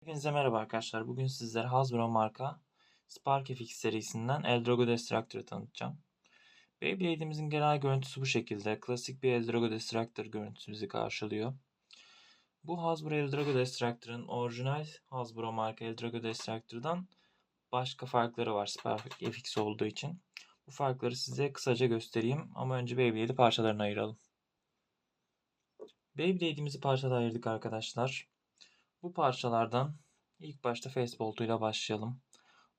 Hepinize merhaba arkadaşlar. Bugün sizlere Hasbro marka SparkFX serisinden Eldrago Destructor'ı tanıtacağım. Beyblade'imizin genel görüntüsü bu şekilde. Klasik bir Eldrago Destructor görüntüsü bizi karşılıyor. Bu Hasbro Eldrago Destructor'ın orijinal Hasbro marka Eldrago Destructor'dan başka farkları var SparkFX olduğu için. Bu farkları size kısaca göstereyim ama önce Beyblade'i parçalarına ayıralım. Beyblade'imizi parçalara ayırdık arkadaşlar. Bu parçalardan ilk başta Facebolt ile başlayalım.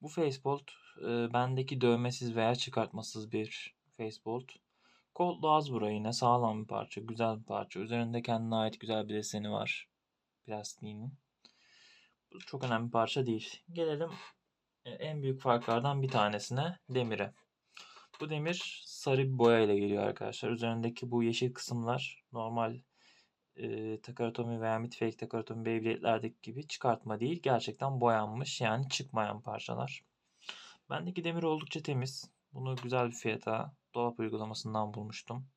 Bu Facebolt e, bendeki dövmesiz veya çıkartmasız bir Facebolt. Colt Hasbro yine sağlam bir parça, güzel bir parça. Üzerinde kendine ait güzel bir deseni var plastiğinin. Bu çok önemli bir parça değil. Gelelim e, en büyük farklardan bir tanesine demire. Bu demir sarı bir boya ile geliyor arkadaşlar. Üzerindeki bu yeşil kısımlar normal e, Takaratomi veya Midfake Takaratomi Beyblade'lerdeki gibi çıkartma değil. Gerçekten boyanmış yani çıkmayan parçalar. Bendeki demir oldukça temiz. Bunu güzel bir fiyata dolap uygulamasından bulmuştum.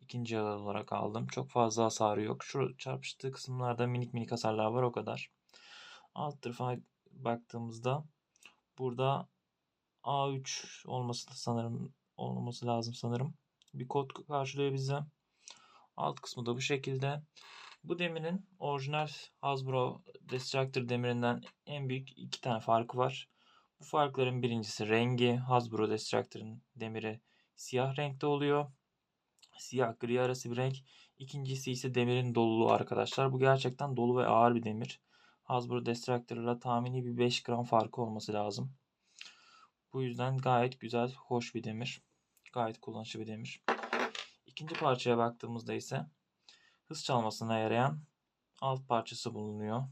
İkinci el olarak aldım. Çok fazla hasarı yok. Şu çarpıştığı kısımlarda minik minik hasarlar var o kadar. Alt tarafa baktığımızda burada A3 olması sanırım olması lazım sanırım. Bir kod karşılıyor bize. Alt kısmı da bu şekilde. Bu demirin orijinal Hasbro Destructor demirinden en büyük iki tane farkı var. Bu farkların birincisi rengi. Hasbro Destructor'ın demiri siyah renkte oluyor. Siyah gri arası bir renk. İkincisi ise demirin doluluğu arkadaşlar. Bu gerçekten dolu ve ağır bir demir. Hasbro Destructor ile tahmini bir 5 gram farkı olması lazım. Bu yüzden gayet güzel, hoş bir demir. Gayet kullanışlı bir demir. İkinci parçaya baktığımızda ise hız çalmasına yarayan alt parçası bulunuyor.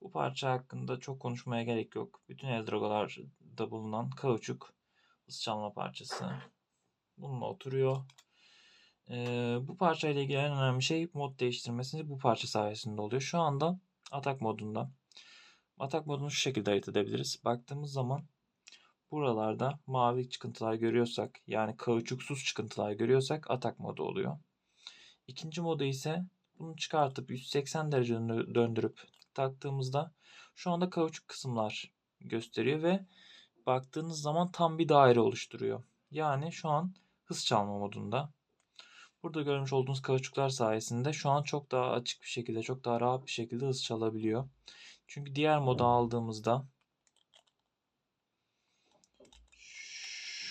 Bu parça hakkında çok konuşmaya gerek yok. Bütün Eldrago'larda bulunan kauçuk hız çalma parçası. Bununla oturuyor. Ee, bu parçayla ilgili en önemli şey mod değiştirmesi bu parça sayesinde oluyor. Şu anda atak modunda. Atak modunu şu şekilde ayırt edebiliriz. Baktığımız zaman buralarda mavi çıkıntılar görüyorsak yani kauçuksuz çıkıntılar görüyorsak atak modu oluyor. İkinci modu ise bunu çıkartıp 180 derece döndürüp taktığımızda şu anda kauçuk kısımlar gösteriyor ve baktığınız zaman tam bir daire oluşturuyor. Yani şu an hız çalma modunda. Burada görmüş olduğunuz kauçuklar sayesinde şu an çok daha açık bir şekilde, çok daha rahat bir şekilde hız çalabiliyor. Çünkü diğer moda aldığımızda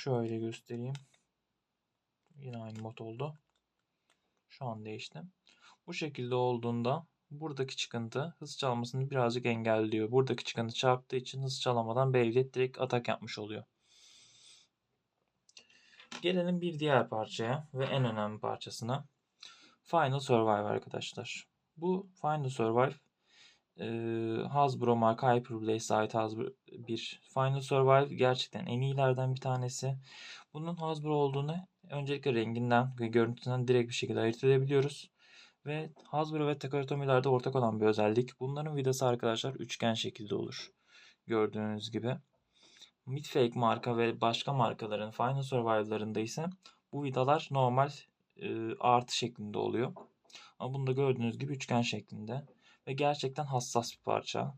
Şöyle göstereyim. Yine aynı mod oldu. Şu an değişti. Bu şekilde olduğunda buradaki çıkıntı hız çalmasını birazcık engelliyor. Buradaki çıkıntı çarptığı için hız çalamadan Beyblade direkt atak yapmış oluyor. Gelelim bir diğer parçaya ve en önemli parçasına. Final Survive arkadaşlar. Bu Final Survive e, Hasbro marka Hyperblaze'e ait Hasbro bir Final Survive gerçekten en iyilerden bir tanesi. Bunun Hasbro olduğunu öncelikle renginden ve görüntüsünden direkt bir şekilde ayırt edebiliyoruz. Ve Hasbro ve Takaratomi'lerde ortak olan bir özellik. Bunların vidası arkadaşlar üçgen şekilde olur. Gördüğünüz gibi. Midfake marka ve başka markaların Final Survive'larında ise bu vidalar normal e, artı şeklinde oluyor. Ama bunda gördüğünüz gibi üçgen şeklinde ve gerçekten hassas bir parça.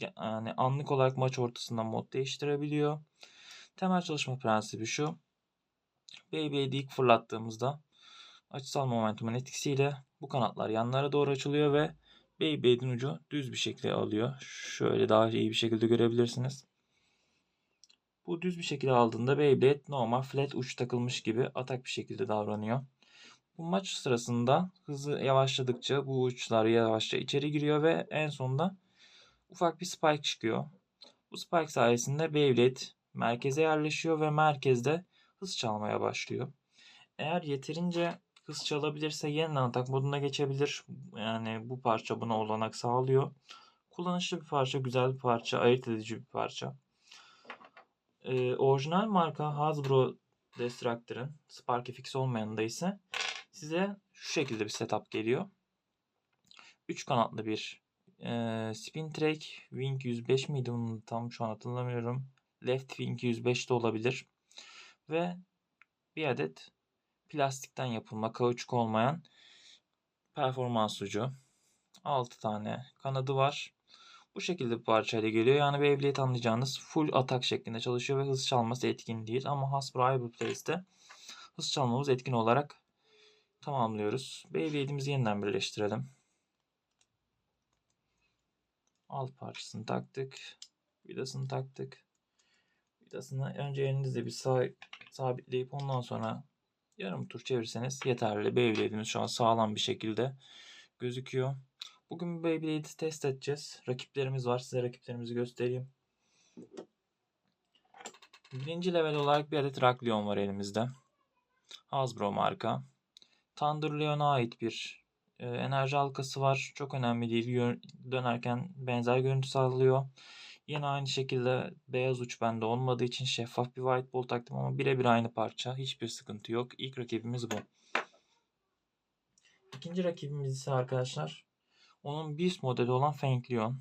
Yani anlık olarak maç ortasında mod değiştirebiliyor. Temel çalışma prensibi şu. Beyblade'i ilk fırlattığımızda açısal momentumun etkisiyle bu kanatlar yanlara doğru açılıyor ve Beyblade'in ucu düz bir şekilde alıyor. Şöyle daha iyi bir şekilde görebilirsiniz. Bu düz bir şekilde aldığında Beyblade normal flat uç takılmış gibi atak bir şekilde davranıyor. Bu maç sırasında hızı yavaşladıkça bu uçlar yavaşça içeri giriyor ve en sonunda ufak bir spike çıkıyor. Bu spike sayesinde Beyblade merkeze yerleşiyor ve merkezde hız çalmaya başlıyor. Eğer yeterince hız çalabilirse yeniden atak moduna geçebilir. Yani bu parça buna olanak sağlıyor. Kullanışlı bir parça, güzel bir parça, ayırt edici bir parça. Ee, orijinal marka Hasbro Destructor'ın SparkFX olmayanında ise size şu şekilde bir setup geliyor. 3 kanatlı bir e, spin track. Wing 105 miydi bunu tam şu an hatırlamıyorum. Left wing 105 de olabilir. Ve bir adet plastikten yapılma, kauçuk olmayan performans ucu. 6 tane kanadı var. Bu şekilde bir parçayla geliyor. Yani Beyblade anlayacağınız full atak şeklinde çalışıyor ve hız çalması etkin değil. Ama Hasbro Hybrid Place'de hız çalmamız etkin olarak tamamlıyoruz. Beyblade'imizi yeniden birleştirelim. Alt parçasını taktık. Vidasını taktık. Vidasını önce elinizle bir sağ, sabitleyip ondan sonra yarım tur çevirseniz yeterli. Beyblade'imiz şu an sağlam bir şekilde gözüküyor. Bugün Beyblade'i test edeceğiz. Rakiplerimiz var. Size rakiplerimizi göstereyim. Birinci level olarak bir adet Rock Leon var elimizde. Hasbro marka. Thunder Leon'a ait bir e, enerji halkası var. Çok önemli değil. Gör- dönerken benzer görüntü sağlıyor. Yine aynı şekilde beyaz uç bende olmadığı için şeffaf bir white ball taktım ama birebir aynı parça. Hiçbir sıkıntı yok. İlk rakibimiz bu. İkinci rakibimiz ise arkadaşlar onun Beast modeli olan Feng Leon.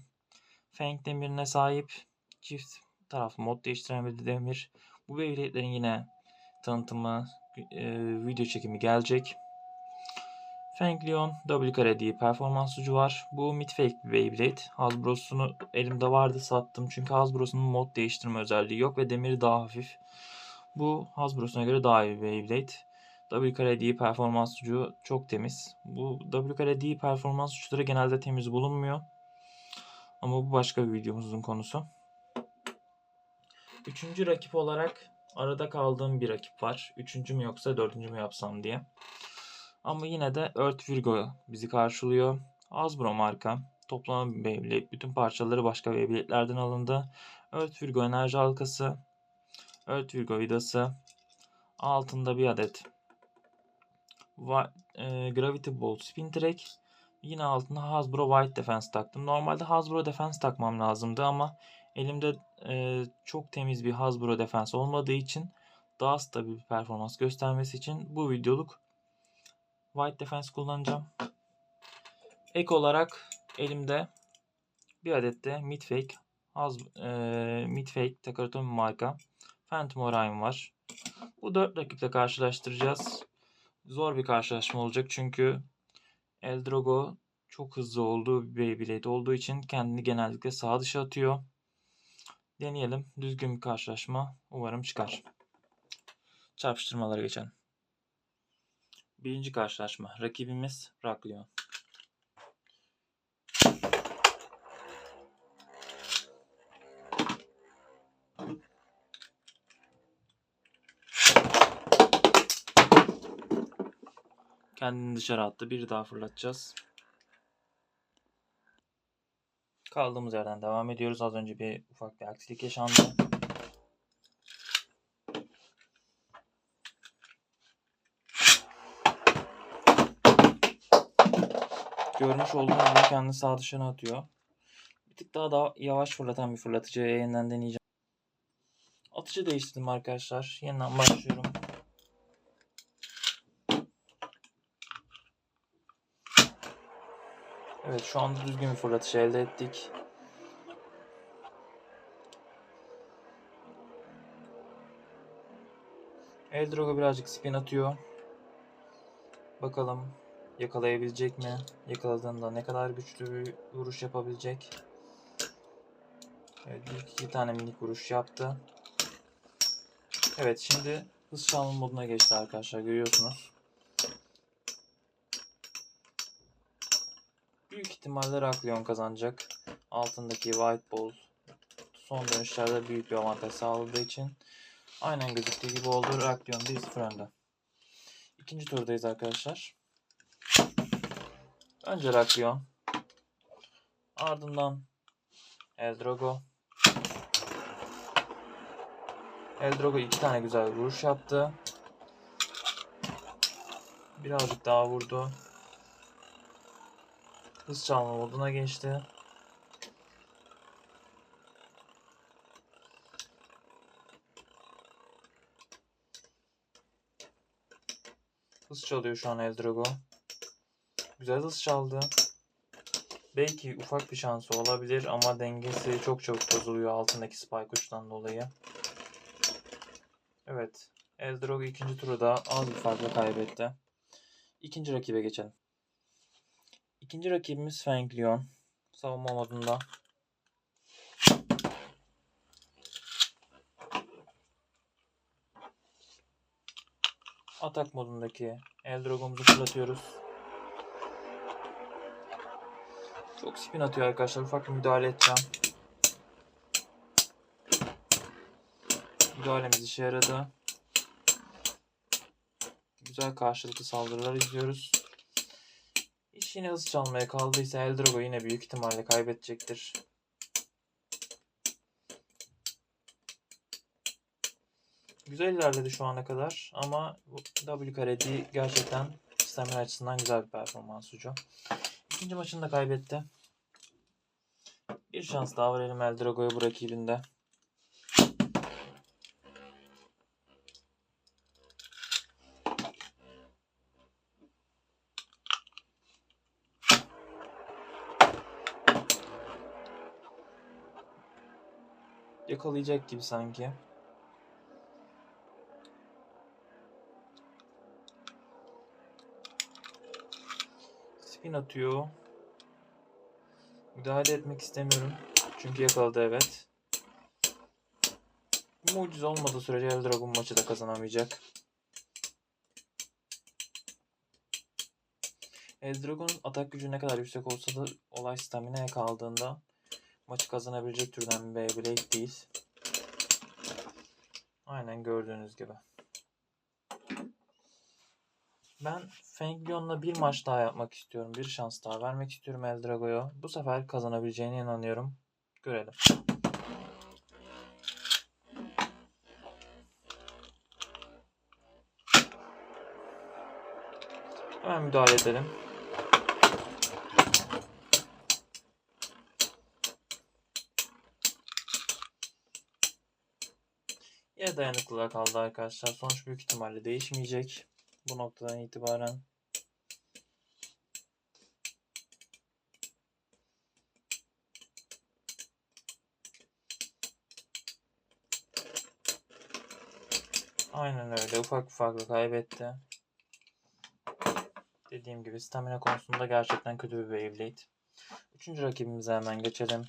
Feng demirine sahip çift taraflı mod değiştiren bir demir. Bu Beyblade'lerin yine tanıtımı, e, video çekimi gelecek. Feng Leon W kare diye performans ucu var. Bu mid fake bir Beyblade. Hasbro'sunu elimde vardı sattım. Çünkü Hasbro'sunun mod değiştirme özelliği yok ve demiri daha hafif. Bu Hasbro'suna göre daha iyi bir Beyblade. W performans ucu çok temiz. Bu W performans uçları genelde temiz bulunmuyor. Ama bu başka bir videomuzun konusu. Üçüncü rakip olarak arada kaldığım bir rakip var. Üçüncü mü yoksa dördüncü mü yapsam diye. Ama yine de Earth Virgo bizi karşılıyor. Hasbro marka. Toplama Beyblade. Bütün parçaları başka Beyblade'lerden alındı. Earth Virgo enerji halkası. Earth Virgo vidası. Altında bir adet Va- e, Gravity Ball Spin Track. Yine altına Hasbro White Defense taktım. Normalde Hasbro Defense takmam lazımdı ama elimde e, çok temiz bir Hasbro Defense olmadığı için daha stabil bir performans göstermesi için bu videoluk White Defense kullanacağım. Ek olarak elimde bir adet de Midfake Has, e, Midfake Takatomi marka Phantom Orion var. Bu dört rakiple karşılaştıracağız. Zor bir karşılaşma olacak çünkü Eldrogo çok hızlı olduğu bir Beyblade olduğu için kendini genellikle sağ dışı atıyor. Deneyelim. Düzgün bir karşılaşma umarım çıkar. Çarpıştırmalara geçelim. Birinci karşılaşma. Rakibimiz Raklion. Kendini dışarı attı. Bir daha fırlatacağız. Kaldığımız yerden devam ediyoruz. Az önce bir ufak bir aksilik yaşandı. Görmüş olduğunuz gibi kendini sağ dışına atıyor. Bir tık daha, daha yavaş fırlatan bir fırlatıcıya yeniden deneyeceğim. Atıcı değiştirdim arkadaşlar. Yeniden başlıyorum. Evet şu anda düzgün bir fırlatış elde ettik. Eldrogo birazcık spin atıyor. Bakalım yakalayabilecek mi? Yakaladığında ne kadar güçlü bir vuruş yapabilecek? Evet iki tane minik vuruş yaptı. Evet şimdi hız çalma moduna geçti arkadaşlar görüyorsunuz. Büyük ihtimalle Raklion kazanacak. Altındaki White Ball son dönüşlerde büyük bir avantaj sağladığı için aynen gözüktüğü gibi oldu. Raklion 1-0 önde. İkinci turdayız arkadaşlar. Önce Raklion. Ardından Eldrogo. Eldrogo iki tane güzel vuruş yaptı. Birazcık daha vurdu. Hız çalma moduna geçti. Hız çalıyor şu an Eldrogo güzel hız çaldı. Belki ufak bir şansı olabilir ama dengesi çok çabuk bozuluyor altındaki spike uçtan dolayı. Evet. Ezdrog ikinci turda az bir farkla kaybetti. İkinci rakibe geçelim. İkinci rakibimiz Feng Leon. Savunma modunda. Atak modundaki Eldrog'umuzu fırlatıyoruz. Çok spin atıyor arkadaşlar. Ufak bir müdahale edeceğim. Müdahalemiz işe yaradı. Güzel karşılıklı saldırılar izliyoruz. İş yine hız çalmaya kaldıysa Eldrogo yine büyük ihtimalle kaybedecektir. Güzel ilerledi şu ana kadar ama W karedi gerçekten stamina açısından güzel bir performans hücum. İkinci maçını da kaybetti. Bir şans daha verelim Eldrago'ya bu rakibinde. Yakalayacak gibi sanki. Spin atıyor. Müdahale etmek istemiyorum. Çünkü yakaladı evet. Mucize olmadığı sürece Eldragon maçı da kazanamayacak. Eldragon'un atak gücü ne kadar yüksek olsa da olay stamina'ya kaldığında maçı kazanabilecek türden bir Beyblade değil. Aynen gördüğünüz gibi. Ben Fengyon'la bir maç daha yapmak istiyorum. Bir şans daha vermek istiyorum Eldrago'ya. Bu sefer kazanabileceğine inanıyorum. Görelim. Hemen müdahale edelim. Yine dayanıklılığa kaldı arkadaşlar. Sonuç büyük ihtimalle değişmeyecek bu noktadan itibaren. Aynen öyle. Ufak ufak kaybetti. Dediğim gibi stamina konusunda gerçekten kötü bir Beyblade. Üçüncü rakibimize hemen geçelim.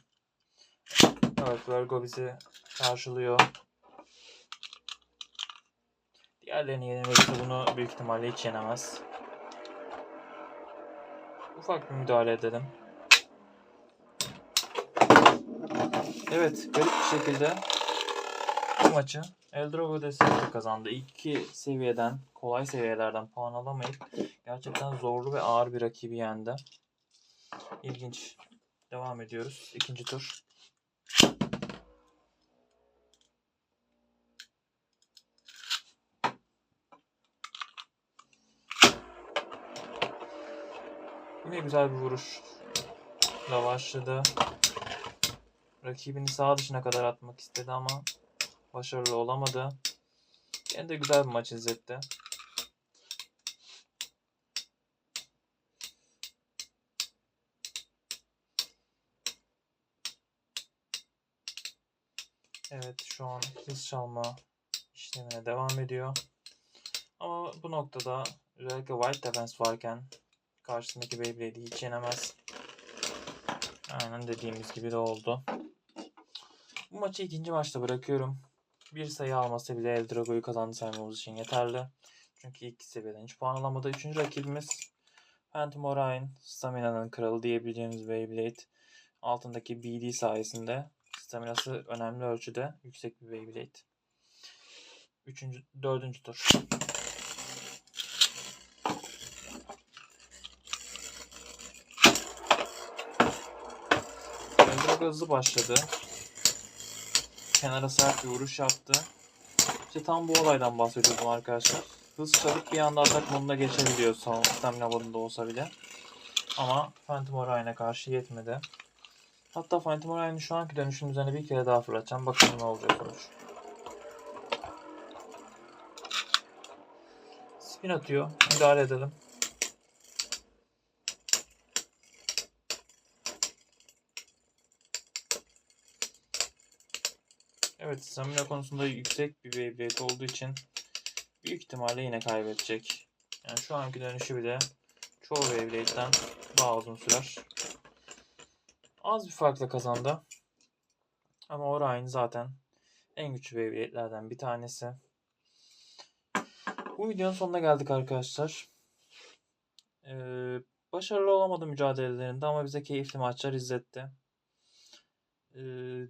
Evet Virgo bizi karşılıyor. Diğerlerini yenebilirse bunu büyük ihtimalle hiç yenemez. Ufak bir müdahale edelim. Evet, garip bir şekilde bu maçı Eldrogo destekle kazandı. İlk iki seviyeden, kolay seviyelerden puan alamayıp gerçekten zorlu ve ağır bir rakibi yendi. İlginç. Devam ediyoruz. İkinci tur. Yine güzel bir vuruş da başladı. Rakibini sağ dışına kadar atmak istedi ama başarılı olamadı. Yine de güzel bir maç izletti. Evet şu an hız çalma işlemine devam ediyor. Ama bu noktada özellikle White Defense varken karşısındaki Beyblade'i hiç yenemez. Aynen dediğimiz gibi de oldu. Bu maçı ikinci maçta bırakıyorum. Bir sayı almasa bile Eldrago'yu kazandı saymamız için yeterli. Çünkü ilk seviyeden hiç puan alamadı. Üçüncü rakibimiz Phantom Orion, Stamina'nın kralı diyebileceğimiz Beyblade. Altındaki BD sayesinde staminası önemli ölçüde yüksek bir Beyblade. Üçüncü, dördüncü tur. Eldrago hızlı başladı. Kenara sert bir vuruş yaptı. İşte tam bu olaydan bahsediyordum arkadaşlar. Hız çalıp bir anda atak moduna geçebiliyor son stamina modunda olsa bile. Ama Phantom Orion'a karşı yetmedi. Hatta Phantom Orion'u şu anki dönüşün üzerine bir kere daha fırlatacağım. Bakalım ne olacak sonuç. Spin atıyor. Müdahale edelim. Evet, stamina konusunda yüksek bir Beyblade olduğu için büyük ihtimalle yine kaybedecek. Yani şu anki dönüşü bile çoğu Beyblade'den daha uzun sürer. Az bir farkla kazandı. Ama Orion zaten en güçlü Beyblade'lerden bir tanesi. Bu videonun sonuna geldik arkadaşlar. Ee, başarılı olamadı mücadelelerinde ama bize keyifli maçlar izletti.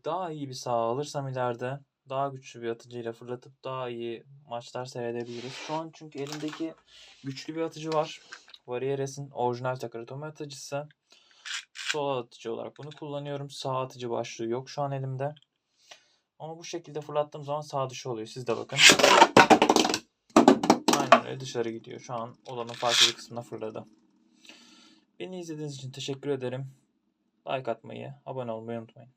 Daha iyi bir saha alırsam ileride daha güçlü bir atıcıyla fırlatıp daha iyi maçlar seyredebiliriz. Şu an çünkü elimdeki güçlü bir atıcı var. Varieres'in orijinal Takara atıcısı. Sol atıcı olarak bunu kullanıyorum. Sağ atıcı başlığı yok şu an elimde. Ama bu şekilde fırlattığım zaman sağ dışı oluyor. Siz de bakın. Aynen öyle dışarı gidiyor. Şu an odanın farklı kısmına fırladı. Beni izlediğiniz için teşekkür ederim. Like atmayı, abone olmayı unutmayın.